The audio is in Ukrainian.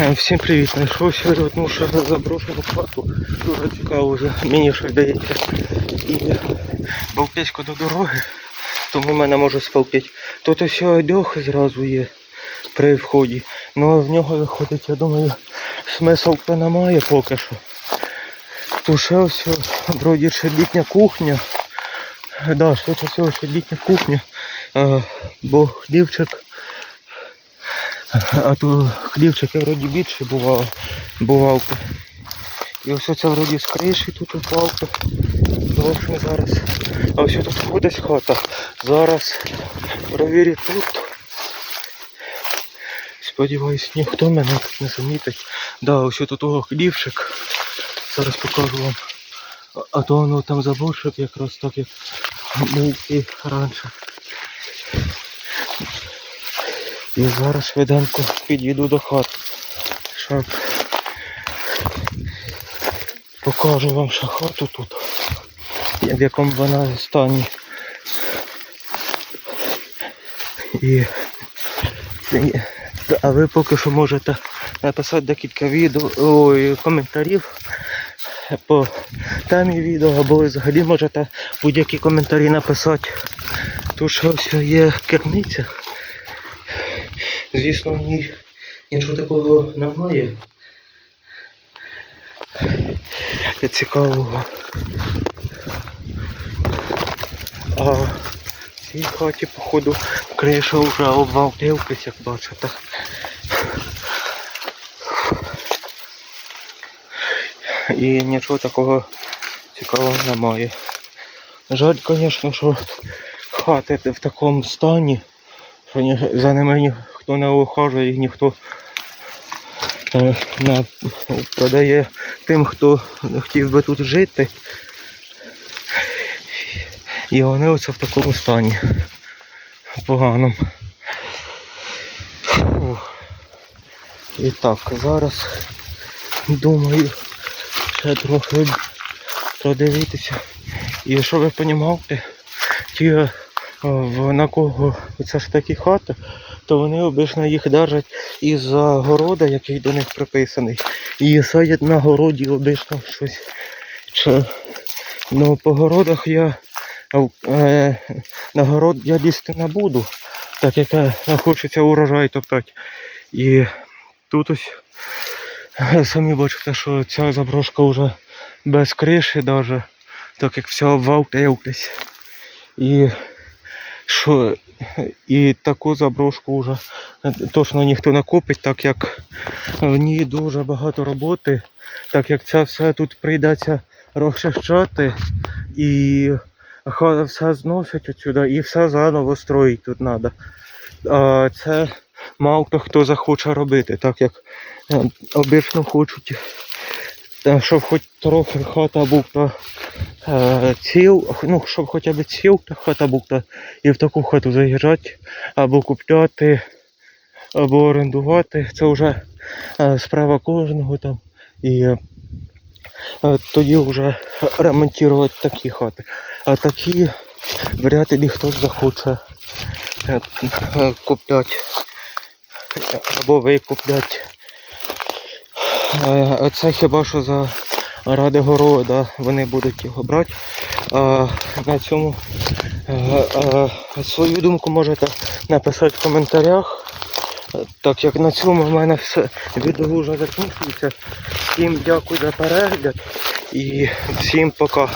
Е, Всім привіт, знайшов сьогодні одну ще заброшену хату. Дуже цікаво вже, мені щось дається. І балпечко до дороги, тому мене може спалпіть. Тут ось одяг зразу є при вході. Ну а в нього виходить, я думаю, смисл то немає поки що. Тут ще ось вроді ще літня кухня. Да, швидше всього ще літня кухня. А, бо хлівчик а то хлівчики вроді більше бувало, бувалки. І ось це вроді з криші тут упалки. В общем, зараз. А ось тут ходить хата. Зараз провірю тут. Сподіваюсь, ніхто мене тут не замітить. Да, ось тут того хлівчик. Зараз покажу вам. А- то воно там заборчик якраз так як і раніше. І зараз швиденько підійду до хати, щоб покажу вам ще хату тут, в якому вона стані. І, а ви поки що можете написати декілька відео, ой, коментарів по темі відео, або взагалі можете будь-які коментарі написати. Тут ще ось є керниця. Звісно, в ній нічого такого немає. Цікавого. А в цій хаті, походу, криша вже обвалтилась, як бачите. І нічого такого цікавого немає. Жаль, звісно, що хати в такому стані що за ними ніхто не ухажує, їх ніхто не продає тим, хто хотів би тут жити. І вони оце в такому стані. Поганому. І так, зараз думаю ще трохи продивитися. І щоб ви розуміли, ті е, на кого це ж такі хати, то вони обично їх держать із-за города, який до них приписаний. І садять на городі обично щось. Чи... Ну, по городах я е, на город я лізти не буду, так як е, хочеться урожай топтати. І тут ось е, самі бачите, що ця заброшка вже без криші даже, так як все обвалтилось. І що і таку заброшку вже точно ніхто не купить, так як в ній дуже багато роботи, так як це все тут прийдеться розчищати і все зносять отсюди і все заново строїть тут треба. А це мало хто захоче робити, так як е, обично хочуть, щоб хоч трохи хата була е, ціл, ну, щоб хоча б ціл та хата була, і в таку хату заїжджати, або купляти, або орендувати. Це вже е, справа кожного там. І е, е, тоді вже ремонтувати такі хати. А такі вряд ли хтось захоче е, е, купляти. Або викупляти. Е, а Це хіба що за ради города вони будуть його брати. На цьому е, е, свою думку можете написати в коментарях. Так як на цьому в мене все відео вже закінчується. Всім дякую за перегляд і всім пока.